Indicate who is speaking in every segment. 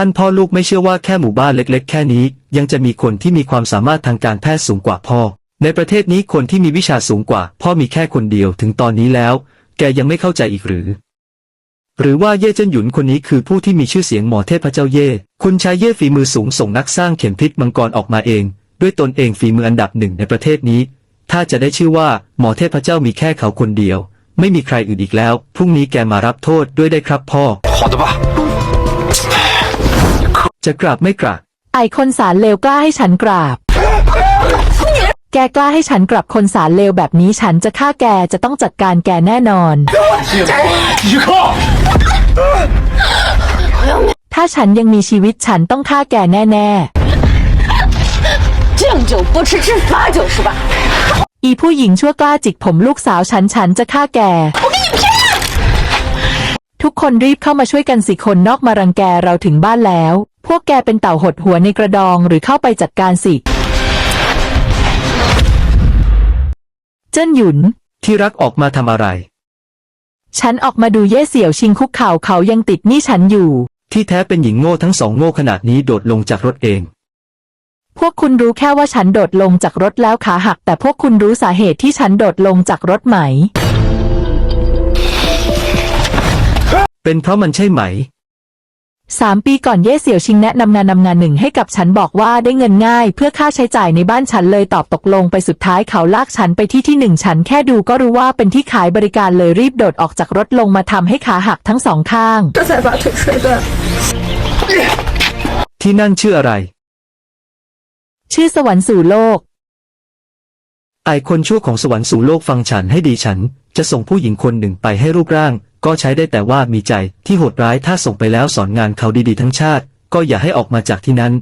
Speaker 1: ท่านพ่อลูกไม่เชื่อว่าแค่หมู่บ้านเล็กๆ แค่นี้ ยังจะมีคนที่มีความสามารถทางการแพทย์สูงกว่าพ่อ ในประเทศนี้คนที่มีวิชาสูงกว่า พ่อมีแค่คนเดียวถึงตอนนี้แล้ว แกยังไม่เข้าใจอีกหรือ หรือว่าเย่เจิ้นหยุนคนนี้คือผู้ที่มีชื่อเสียงหมอเทพเจ้าเย่ คุณชายเย่ฝีมือสูงส่งนักสร้างเข็มพิษมังกรออกมาเอง ด้วยตนเองฝีมืออันดับหนึ่งในประเทศนี้ ถ้าจะได้ชื่อว่าหมอเทพเจ้ามีแค่เขาคนเดียว ไม่มีใครอื่นอีกแล้ว พรุ่งนี้แกมารับโทษด้วยได้ครับพ่อ
Speaker 2: ขอตบะ
Speaker 1: จะกราบไม่กราบ
Speaker 3: ไอคนสารเลวกล้าให้ฉันกราบ แกกล้าให้ฉันกลับคนสารเลวแบบนี้ฉันจะฆ่าแกจะต้องจัดการแกแน่นอน
Speaker 2: 依靠。
Speaker 3: ถ้าฉันยังมีชีวิตฉันต้องฆ่าแกแน่
Speaker 4: 敬酒不吃吃罚酒是吧？
Speaker 3: ๆ อีผู้หญิงชั่วกล้าจิกผมลูกสาวฉันฉันจะฆ่าแก ทุกคนรีบเข้ามาช่วยกันสิคนนอกมารังแกเราถึงบ้านแล้ว พวกแกเป็นเต่าหดหัวในกระดองหรือเข้าไปจัดการสิ เจิ้นหยุน
Speaker 1: ที่รักออกมาทำอะไร
Speaker 3: ฉันออกมาดูเย่เสี่ยวชิงคุกเข่าเขายังติดหนี้ฉันอยู่
Speaker 1: ที่แท้เป็นหญิงโง่ทั้งสองโง่ขนาดนี้โดดลงจากรถเอง
Speaker 3: พวกคุณรู้แค่ว่าฉันโดดลงจากรถแล้วขาหัก แต่พวกคุณรู้สาเหตุที่ฉันโดดลงจากรถไหม
Speaker 1: เป็นเพราะมันใช่ไหม
Speaker 3: สามปีก่อนเย่เสี่ยวชิงแนะนำงานนำงานหนึ่งให้กับฉันบอกว่าได้เงินง่าย เพื่อค่าใช้จ่ายในบ้านฉันเลยตอบตกลงไปสุดท้ายเขาลากฉันไปที่ที่หนึ่งฉันแค่ดูก็รู้ว่าเป็นที่ขายบริการเลยรีบโดดออกจากรถลงมาทำให้ขาหักทั้งสองข้าง
Speaker 4: 这才把腿摔断。
Speaker 1: ที่นั่นชื่ออะไร
Speaker 3: ชื่อสวรรค์สู่โลก
Speaker 1: ไอคนชั่วของสวรรค์สู่โลกฟังฉันให้ดีฉัน จะส่งผู้หญิงคนหนึ่งไปให้รูปร่าง ก็ใช้ได้แต่ว่ามีใจที่โหดร้ายถ้าส่งไปแล้วสอนงานเขาดีๆทั้งชาติ ก็อย่าให้ออกมาจากที่นั้น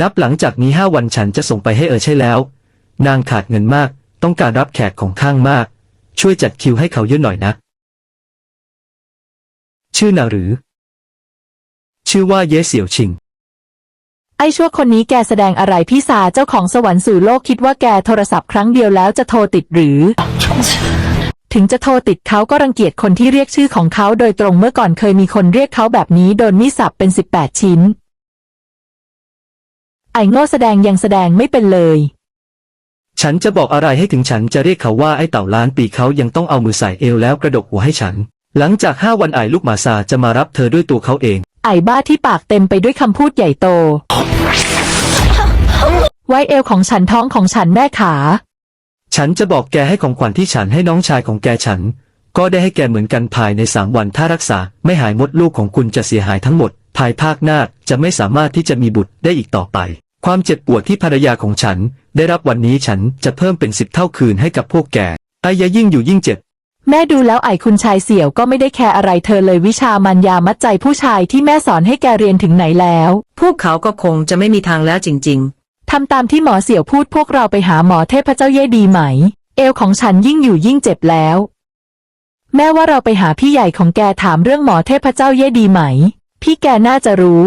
Speaker 1: นับหลังจากนี้ห้าวันฉันจะส่งไปให้เออใช่แล้ว นางขาดเงินมาก ต้องการรับแขกของข้างมาก ช่วยจัดคิวให้เขาเยอะหน่อยนะ ชื่อนาหรือ ชื่อว่าเยเสี่ยวชิง
Speaker 3: ไอ้ชั่วคนนี้แกแสดงอะไรพี่สาเจ้าของสวรรค์สู่โลกคิดว่าแกโทรศัพท์ครั้งเดียวแล้วจะโทรติดหรือ ถึงจะโทรติดเขาก็รังเกียจคนที่เรียกชื่อของเขาโดยตรงเมื่อก่อนเคยมีคนเรียกเขาแบบนี้โดนมีดสับเป็นสิบแปดชิ้น ไอ้โง่แสดงยังแสดงไม่เป็นเลย
Speaker 1: ฉันจะบอกอะไรให้ถึงฉันจะเรียกเขาว่าไอ้เต่าล้านปีเขายังต้องเอามือใส่เอวแล้วกระดกหัวให้ฉัน หลังจากห้าวันไอ้ลูกหมาซาจะมารับเธอด้วยตัวเขาเอง
Speaker 3: ไอ้บ้าที่ปากเต็มไปด้วยคำพูดใหญ่โต ไว้เอวของฉันท้องของฉันแม่ขา
Speaker 1: ฉันจะบอกแกให้ของขวัญที่ฉันให้น้องชายของแกฉัน ก็ได้ให้แกเหมือนกันภายในสามวันถ้ารักษา ไม่หายมดลูกของคุณจะเสียหายทั้งหมด ภายภาคหน้าจะไม่สามารถที่จะมีบุตรได้อีกต่อไป ความเจ็บปวดที่ภรรยาของฉัน ได้รับวันนี้ฉันจะเพิ่มเป็นสิบเท่าคืนให้กับพวกแกไอ้ยะยิ่งอยู่ยิ่งเจ็บ
Speaker 3: แม่ดูแล้วไอ้คุณชายเสี่ยวก็ไม่ได้แคร์อะไรเธอเลยวิชามันยามัดใจผู้ชายที่แม่สอนให้แกเรียนถึงไหนแล้ว
Speaker 5: พวกเขาก็คงจะไม่มีทางแล้วจริง
Speaker 3: ทำตามที่หมอเสี่ยวพูดพวกเราไปหาหมอเทพเจ้าเย่ดีไหม เอวของฉันยิ่งอยู่ยิ่งเจ็บแล้ว แม่ว่าเราไปหาพี่ใหญ่ของแกถามเรื่องหมอเทพเจ้าเย่ดีไหม พี่แกน่าจะรู้